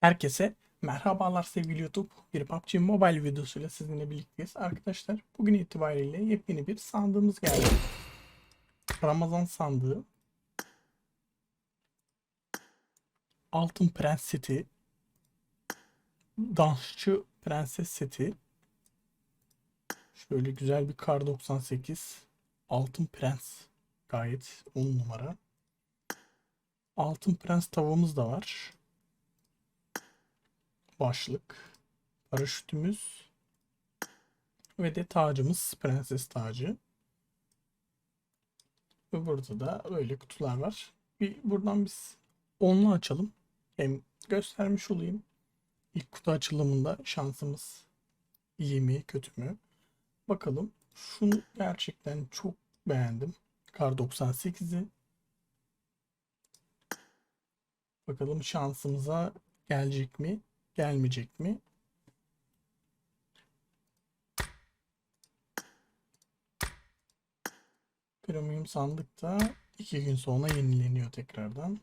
Herkese merhabalar sevgili YouTube. Bir PUBG Mobile videosuyla sizinle birlikteyiz. Arkadaşlar bugün itibariyle yepyeni bir sandığımız geldi. Ramazan sandığı. Altın Prens seti. Dansçı Prenses seti. Şöyle güzel bir kar 98. Altın Prens. Gayet 10 numara. Altın Prens tavamız da var başlık, paraşütümüz ve de tacımız prenses tacı. Ve burada da böyle kutular var. Bir buradan biz onlu açalım. Hem göstermiş olayım. İlk kutu açılımında şansımız iyi mi kötü mü? Bakalım. Şunu gerçekten çok beğendim. Kar 98'i. Bakalım şansımıza gelecek mi? Gelmeyecek mi? Premium sandıkta iki gün sonra yenileniyor tekrardan.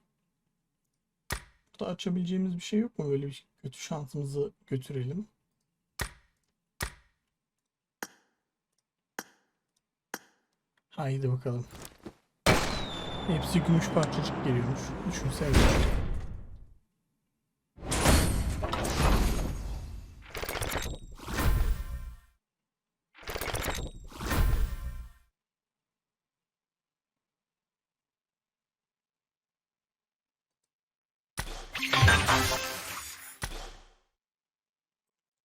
Burada açabileceğimiz bir şey yok mu? Böyle bir kötü şansımızı götürelim. Haydi bakalım. Hepsi gümüş parçacık geliyormuş. Düşünsene.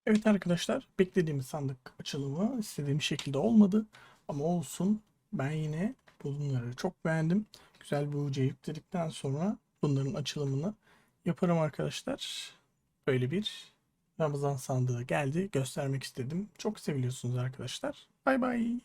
Evet arkadaşlar beklediğimiz sandık açılımı istediğim şekilde olmadı. Ama olsun ben yine bunları çok beğendim. Güzel bir UC yükledikten sonra bunların açılımını yaparım arkadaşlar. Böyle bir Ramazan sandığı geldi göstermek istedim. Çok seviliyorsunuz arkadaşlar. Bay bay.